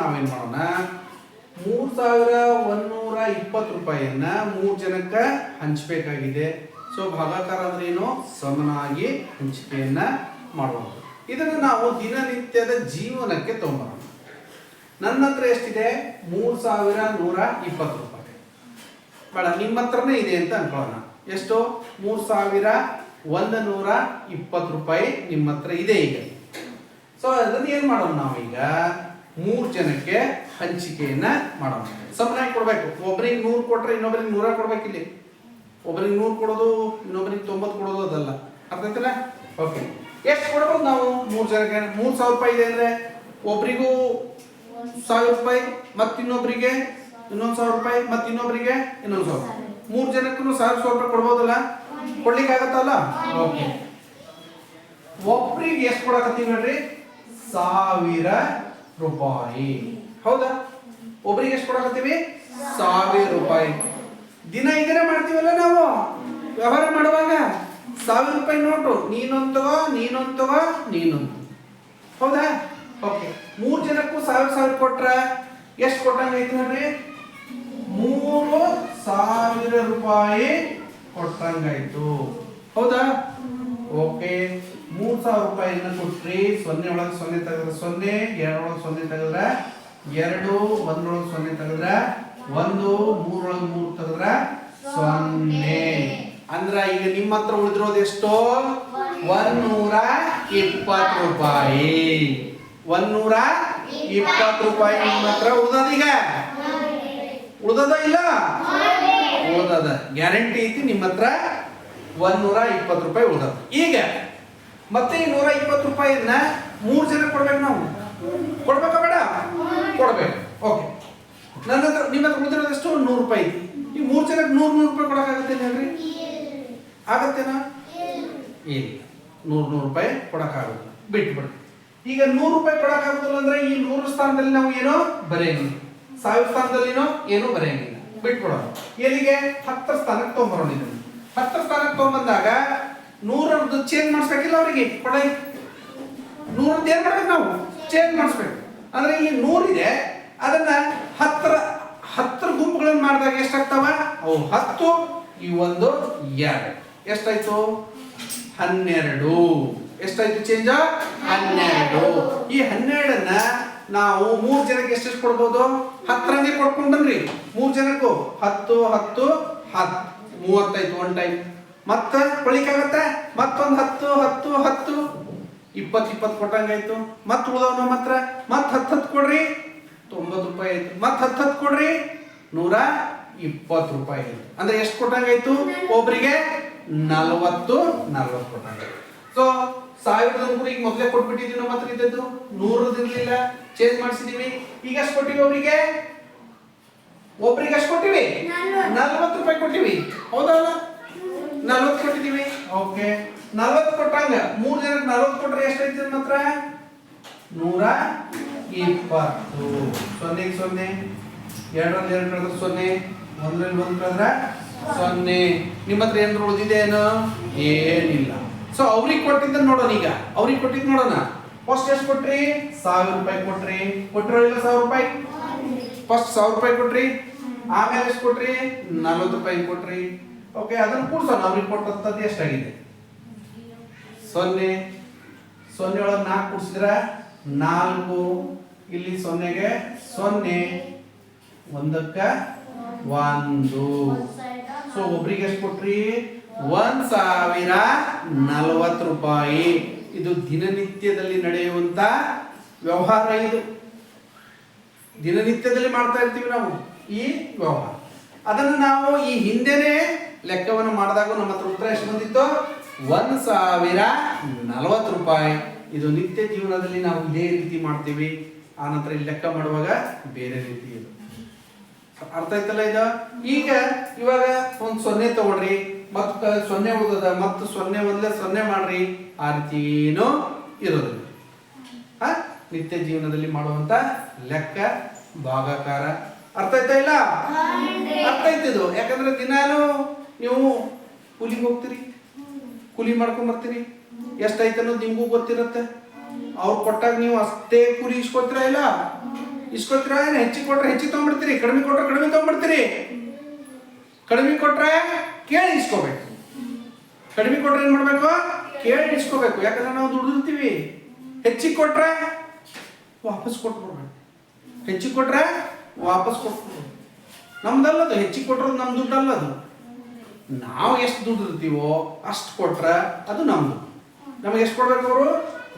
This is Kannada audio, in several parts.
ನಾವೇನ್ ಮಾಡೋಣ? ಮೂರು ಸಾವಿರ ಒಂದೂರ ಇಪ್ಪತ್ತು ರೂಪಾಯಿಯನ್ನ ಮೂರು ಜನಕ್ಕೆ ಹಂಚಬೇಕಾಗಿದೆ. ಸೊ ಭಾಗಾಕಾರ ಅಂದ್ರೆ ಏನು? ಸಮನಾಗಿ ಹಂಚಿಕೆಯನ್ನ ಮಾಡೋಣ. ಇದನ್ನು ನಾವು ದಿನನಿತ್ಯದ ಜೀವನಕ್ಕೆ ತಗೊಂಬರೋಣ. ನನ್ನ ಹತ್ರ ಎಷ್ಟಿದೆ? ಮೂರು ಸಾವಿರ ನೂರ ಇಪ್ಪತ್ತು ರೂಪಾಯಿ. ಬೇಡ, ನಿಮ್ಮ ಹತ್ರನೇ ಇದೆ ಅಂತ ಅನ್ಕೊಳ್ಳೋಣ. ಎಷ್ಟು? ಮೂರ್ ಸಾವಿರ ಒಂದು ನೂರ ಇಪ್ಪತ್ತು ರೂಪಾಯಿ ನಿಮ್ಮ ಹತ್ರ ಇದೆ ಈಗ. ಸೊ ಅದನ್ನ ಏನ್ ಮಾಡೋಣ ನಾವೀಗ? ಮೂರ್ ಜನಕ್ಕೆ ಹಂಚಿಕೆಯನ್ನ ಮಾಡೋಣ. ಸಮನಾಗಿ ಕೊಡ್ಬೇಕು. ಒಬ್ರಿಗೆ ನೂರು ಕೊಟ್ರೆ ಇನ್ನೊಬ್ರಿಗೆ ನೂರ ಕೊಡ್ಬೇಕು ಇಲ್ಲಿ. ಒಬ್ರಿಗೆ ನೂರು ಕೊಡೋದು, ಇನ್ನೊಬ್ರಿಗೆ ತೊಂಬತ್ತು ಕೊಡೋದು ಅದಲ್ಲ. ಅರ್ಥ ಓಕೆ ಎಷ್ಟು ಕೊಡ್ಬೋದು ನಾವು ಮೂರ್ ಜನಕ್ಕೆ? ಮೂರ್ ಸಾವಿರ ರೂಪಾಯಿ ಇದೆ ಅಂದ್ರೆ ಒಬ್ರಿಗೂ ಸಾವಿರ ರೂಪಾಯಿ ಮತ್ತಿನ್ನೊಬ್ಬರಿಗೆ ಇನ್ನೊಂದು ಸಾವಿರ ರೂಪಾಯಿ ಮತ್ತಿನ್ನೊಬ್ಬರಿಗೆ ಇನ್ನೊಂದ್ ಸಾವಿರ ಮೂರ್ ಜನಕ್ಕೂ ಸಾವಿರ ಸಾವಿರ ರೂಪಾಯಿ ಕೊಡ್ಬೋದಲ್ಲ? ಕೊಡ್ಲಿಕ್ಕೆ ಆಗತ್ತಲ್ಲ ಓಕೆ ಒಬ್ರಿಗೆ ಎಷ್ಟು ಕೊಡಕತ್ತೀವಿ ನೋಡ್ರಿ? ಸಾವಿರ ರೂಪಾಯಿ. ಹೌದಾ? ಒಬ್ಬರಿಗೆ ಎಷ್ಟು ಕೊಡಕತ್ತೀವಿ? ಸಾವಿರ. ರೂಪಾಯಿ. ದಿನ ಇದನ್ನೇ ಮಾಡ್ತೀವಲ್ಲ ನಾವು? ವ್ಯವಹಾರ ಮಾಡುವಾಗ? ಸಾವಿರ ರೂಪಾಯಿ ನೋಟು. ನೀನೊಂದು ತಗೋ ನೀನೊಂದು ತಗೋ ನೀನೊಂದು ಹೌದಾ? ಓಕೆ. ಮೂರು ಜನಕ್ಕೂ ಸಾವಿರ ಸಾವಿರ ಕೊಟ್ರ ಎಷ್ಟು ಕೊಟ್ಟಂಗೈತಿ ನೋಡ್ರಿ? ಮೂರು ಸಾವಿರ ರೂಪಾಯಿ ಕೊಟ್ಟಂಗಾಯ್ತು ಹೌದಾ? ಓಕೆ. ಸಾವಿರ ರೂಪಾಯಿಯನ್ನ ಕೊಟ್ರಿ. ಸೊನ್ನೆ ಒಳಗೆ ಸೊನ್ನೆ ತೆಗೆದ್ರೆ ಸೊನ್ನೆ ಎರಡೊಳಗೆ ಸೊನ್ನೆ ತೆಗೆದ್ರೆ ಎರಡು ಒಂದ್ರೊಳಗೆ ಸೊನ್ನೆ ತೆಗೆದ್ರೆ ಒಂದು ಮೂರೊಳಗೆ ಮೂರು ತೆಗೆದ್ರೆ ಸೊನ್ನೆ. ಅಂದ್ರ ಈಗ ನಿಮ್ಮ ಹತ್ರ ಉಳಿದಿರೋದು ಎಷ್ಟು? ಒಂದೂರ ಇಪ್ಪತ್ತು ರೂಪಾಯಿ. ಒಂದೂರ ಇಪ್ಪತ್ತು ರೂಪಾಯಿ ನಿಮ್ಮ ಹತ್ರ ಉಳ್ದದೀಗ ಉಳ್ದದ ಇಲ್ಲ? ಉಳ್ದದ. ಗ್ಯಾರಂಟಿ ಐತಿ ನಿಮ್ಮ ಹತ್ರ ಒಂದೂರ ಇಪ್ಪತ್ತು ರೂಪಾಯಿ ಉಳ್ದದ. ಈಗ ಮತ್ತೆ ಈ ನೂರ ಇಪ್ಪತ್ತು ರೂಪಾಯಿಯನ್ನ ಮೂರು ಜನ ಕೊಡ್ಬೇಕು ನಾವು? ಕೊಡ್ಬೇಕಾ ಬೇಡ? ಕೊಡ್ಬೇಕು. ಓಕೆ ನನ್ನ ಹತ್ರ ನಿಮ್ಮ ಹತ್ರ ಉಳಿದಿರೋದಷ್ಟು ನೂರು ರೂಪಾಯಿ. ಈ ಮೂರು ಜನಕ್ಕೆ ನೂರು ನೂರು ರೂಪಾಯಿ ಕೊಡೋಕ್ಕಾಗತ್ತೆ ಹೇಳ್ರಿ? ಆಗತ್ತೇನಾ? ಇಲ್ಲ. ನೂರು ನೂರು ರೂಪಾಯಿ ಕೊಡೋಕ್ಕಾಗಲ್ಲ. ಬಿಟ್ಬಿಡಿ ಈಗ ನೂರು ರೂಪಾಯಿ ಕೊಡಕ್ಕಾಗುದಿಲ್ಲ ಅಂದ್ರೆ ಈ ನೂರು ಸ್ಥಾನದಲ್ಲಿ ನಾವು ಏನೋ ಬರೆಯಂಗಿಲ್ಲ. ಸಾವಿರ ಸ್ಥಾನದಲ್ಲಿನೋ ಏನೂ ಬರೆಯಂಗಿಲ್ಲ. ಬಿಟ್ಬಿಡೋಣ ಎಲ್ಲಿಗೆ? ಹತ್ತರ ಸ್ಥಾನಕ್ಕೆ ತೊಗೊಂಬರೋಣ ಹತ್ತರ ಸ್ಥಾನಕ್ಕೆ ತೊಗೊಂಬಂದಾಗ ನೂರರದ್ದು ಚೇಂಜ್ ಮಾಡಿಸ್ಬೇಕಿಲ್ಲ ಅವರಿಗೆ. ಕೊಡೈ. ನೂರದ್ದು ಏನ್ ಮಾಡ್ಬೇಕು ನಾವು? ಚೇಂಜ್ ಮಾಡಿಸ್ಬೇಕು. ಅಂದ್ರೆ ಇಲ್ಲಿ ನೂರಿದೆ ಅದನ್ನ ಹತ್ತರ ಹತ್ತರ ಗುಂಪುಗಳನ್ನು ಮಾಡಿದಾಗ ಎಷ್ಟಾಗ್ತಾವ? ಅವು ಹತ್ತು, ಈ ಒಂದು, ಎರಡು. ಎಷ್ಟಾಯ್ತು? ಹನ್ನೆರಡು. ಎಷ್ಟಾಯ್ತು ಚೇಂಜ್ ಹನ್ನೆರಡು. ಈ ಹನ್ನೆರಡನ್ನ ನಾವು ಮೂರು ಜನಕ್ಕೆ ಎಷ್ಟೆಷ್ಟು ಕೊಡ್ಬೋದು? ಹತ್ತರಂಗೆ ಕೊಡ್ಕೊಂಡ್ರಿ ಮೂರ್ ಜನಕ್ಕೂ ಹತ್ತು ಹತ್ತು ಹತ್ತು ಮೂವತ್ತೈದು ಒನ್ ಟೈಮ್ ಮತ್ತ ಕೊಳಿಕಾಗತ್ತೆ ಮತ್ತೊಂದು ಹತ್ತು ಹತ್ತು ಹತ್ತು. ಇಪ್ಪತ್ತು ಇಪ್ಪತ್ತು ಕೊಟ್ಟಂಗಾಯ್ತು ಮತ್ ಉಳ್ದವ್ ನಮ್ಮ ಹತ್ರ? ಮತ್ ಹತ್ತು ಹತ್ತು ಕೊಡ್ರಿ. ತೊಂಬತ್ತು ರೂಪಾಯಿ ಆಯ್ತು. ಮತ್ ಹತ್ತು ಹತ್ತು ಕೊಡ್ರಿ. ನೂರ ಇಪ್ಪತ್ತು ರೂಪಾಯಿ ಆಯ್ತು. ಅಂದ್ರೆ ಎಷ್ಟು ಕೊಟ್ಟಂಗಾಯ್ತು ಒಬ್ರಿಗೆ ನಲವತ್ತು ನಲವತ್ತು ಕೊಟ್ಟಂಗಾಯ್ತು ಸೊ ಸಾವಿರದ ನೂರು ಈಗ ಮೊದಲೇ ಕೊಟ್ಬಿಟ್ಟಿದ್ವಿ ನಮ್ಮ ಹತ್ರ ಇದ್ದದ್ದು. ನೂರದ್ದು ಇರ್ಲಿಲ್ಲ ಚೇಂಜ್ ಮಾಡಿಸಿದೀವಿ. ಈಗ ಎಷ್ಟು ಕೊಟ್ಟಿವಿ ಅವರಿಗೆ ಒಬ್ರಿಗೆ ಎಷ್ಟು ಕೊಟ್ಟಿವಿ? ನಲ್ವತ್ತು ರೂಪಾಯಿ ಕೊಟ್ಟಿವಿ. ಹೌದಲ್ಲ? ನಲ್ವತ್ತು ಕೊಟ್ಟಿದೀವಿ ಓಕೆ. ನಲ್ವತ್ತು ಕೊಟ್ಟಂಗ ಮೂರ್ ಜನಕ್ಕೆ ನಲ್ವತ್ತು ಕೊಟ್ರೆ ಎಷ್ಟೈತಿ ನಮ್ಮ ಹತ್ರ? ನೂರ ಇಪ್ಪತ್ತು. ಸೊನ್ನೆಗೆ ಸೊನ್ನೆ. ಎರಡರಲ್ಲಿ ಎರಡು ಕಳೆದ್ರೆ ಸೊನ್ನೆ. ಒಂದ್ರಲ್ಲಿ ಒಂದು ಕಳೆದ್ರೆ ಸೊನ್ನೆ. ನಿಮ್ಮ ಹತ್ರ ಏನಾದ್ರು ಉಳಿದಿದೆ ಏನು? ಏನಿಲ್ಲ. ಸೊ ಅವ್ರಿಗೆ ಕೊಟ್ಟಿದ್ದ ನೋಡೋಣ ಈಗ. ಅವ್ರಿಗೆ ಕೊಟ್ಟಿದ್ದು ನೋಡೋಣ. ಫಸ್ಟ್ ಎಷ್ಟು ಕೊಟ್ರಿ? ಸಾವಿರ ರೂಪಾಯಿ ಕೊಟ್ರಿ. ಕೊಟ್ಟಿರೋದಿಲ್ಲ ಸಾವಿರ ರೂಪಾಯಿ? ಫಸ್ಟ್ ಸಾವಿರ ರೂಪಾಯಿ ಕೊಟ್ರಿ. ಆಮೇಲೆ ಎಷ್ಟು ಕೊಟ್ರಿ? ನಲ್ವತ್ತು ರೂಪಾಯಿ ಕೊಟ್ರಿ. ಓಕೆ ಅದನ್ನು ಕೂಡ್ಸೋಣ. ಅವ್ರಿಗೆ ಕೊಟ್ಟಂತದ್ದು ಎಷ್ಟಾಗಿದೆ? ಸೊನ್ನೆ. ಸೊನ್ನೆ ಒಳಗೆ ನಾಲ್ಕು ಕೂಡಿಸಿದ್ರೆ ನಾಲ್ಕು. ಇಲ್ಲಿ ಸೊನ್ನೆಗೆ ಸೊನ್ನೆ. ಒಂದಕ್ಕ ಒಂದು. ಸೊ ಒಬ್ರಿಗೆ ಎಷ್ಟು ಕೊಟ್ರಿ? ಒಂದ್ ಸಾವಿರ ನಲ್ವತ್ತು ರೂಪಾಯಿ. ಇದು ದಿನನಿತ್ಯದಲ್ಲಿ ನಡೆಯುವಂತ ವ್ಯವಹಾರ ಇದು. ದಿನನಿತ್ಯದಲ್ಲಿ ಮಾಡ್ತಾ ಇರ್ತೀವಿ ನಾವು ಈ ವ್ಯವಹಾರ. ಅದನ್ನು ನಾವು ಈ ಹಿಂದೆನೆ ಲೆಕ್ಕವನ್ನು ಮಾಡಿದಾಗ ನಮ್ಮ ಹತ್ರ ಉತ್ತರ ಎಷ್ಟು ಬಂದಿತ್ತು? ಒಂದು ಸಾವಿರ ನಲವತ್ತು ರೂಪಾಯಿ. ಇದು ನಿತ್ಯ ಜೀವನದಲ್ಲಿ ನಾವು ಇದೇ ರೀತಿ ಮಾಡ್ತೀವಿ. ಆ ನಂತರ ಇಲ್ಲಿ ಲೆಕ್ಕ ಮಾಡುವಾಗ ಬೇರೆ ರೀತಿ ಇದು. ಅರ್ಥ ಆಯ್ತಲ್ಲ ಇದು? ಈಗ ಇವಾಗ ಒಂದ್ ಸೊನ್ನೆ ತಗೊಳ್ರಿ ಮತ್ತ ಸೊನ್ನೆ ಉಳಿದದ ಮತ್ತು ಸೊನ್ನೆ ಒಂದ್ಲೆ ಸೊನ್ನೆ ಮಾಡ್ರಿ. ಆ ರೀತಿ ಇರೋದು ಇರೋದಿಲ್ಲ. ಆ? ನಿತ್ಯ ಜೀವನದಲ್ಲಿ ಮಾಡುವಂತ ಲೆಕ್ಕ ಭಾಗಾಕಾರ. ಅರ್ಥ ಆಯ್ತಾ ಇಲ್ಲ? ಅರ್ಥ ಆಯ್ತಿದು ಯಾಕಂದ್ರೆ ದಿನಾಲು ನೀವು ಕೂಲಿಗೆ ಹೋಗ್ತೀರಿ? ಕೂಲಿ ಮಾಡ್ಕೊಂಡ್ ಬರ್ತೀರಿ? ಎಷ್ಟೈತೆ ಅನ್ನೋದು ನಿಮಗೂ ಗೊತ್ತಿರುತ್ತೆ. ಅವ್ರು ಕೊಟ್ಟಾಗ ನೀವು ಅಷ್ಟೇ ಕೂಲಿ ಇಸ್ಕೊತೀರಾ ಇಲ್ಲ? ಇಸ್ಕೊತೀರಾ ಏನು? ಹೆಚ್ಚಿಗೆ ಕೊಟ್ರೆ ಹೆಚ್ಚಿಗೆ ತೊಗೊಂಡ್ಬಿಡ್ತೀರಿ? ಕಡಿಮೆ ಕೊಟ್ರೆ ಕಡಿಮೆ ತೊಗೊಂಡ್ಬಿಡ್ತೀರಿ? ಕಡಿಮೆ ಕೊಟ್ರೆ ಕೇಳಿ ಇಸ್ಕೋಬೇಕು. ಕಡಿಮೆ ಕೊಟ್ರೆ ಏನು ಮಾಡಬೇಕು? ಕೇಳಿ ಇಸ್ಕೋಬೇಕು. ಯಾಕಂದ್ರೆ ನಾವು ದುಡಿದಿರ್ತೀವಿ. ಹೆಚ್ಚಿಗೆ ಕೊಟ್ರೆ ವಾಪಸ್ ಕೊಟ್ಬಿಡ್ಬೇಕು. ಹೆಚ್ಚಿಗೆ ಕೊಟ್ರೆ ವಾಪಸ್ ಕೊಟ್ಬಿಡ್ಬೇಕು. ನಮ್ದಲ್ಲದು. ಹೆಚ್ಚಿಗೆ ಕೊಟ್ಟರು ನಮ್ಮ ದುಡ್ಡಲ್ಲ ಅದು ನಾವು ಎಷ್ಟು ದುಡ್ಡು ಇರ್ತೀವೋ ಅಷ್ಟು ಕೊಟ್ರೆ ಅದು ನಮ್ದು. ನಮಗೆ ಎಷ್ಟು ಕೊಡ್ಬೇಕು ಅವರು?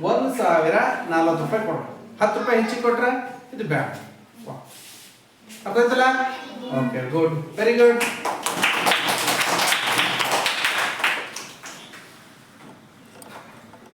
ಒಂದು ಸಾವಿರ ನಲ್ವತ್ತು ರೂಪಾಯಿ ಕೊಡ್ರು ಹತ್ತು ರೂಪಾಯಿ ಹೆಚ್ಚಿಗೆ ಕೊಟ್ರೆ ಇದು ವಾ. ಅರ್ಥ ಆಯ್ತಲ್ಲ ಓಕೆ ಗುಡ್ ವೆರಿ ಗುಡ್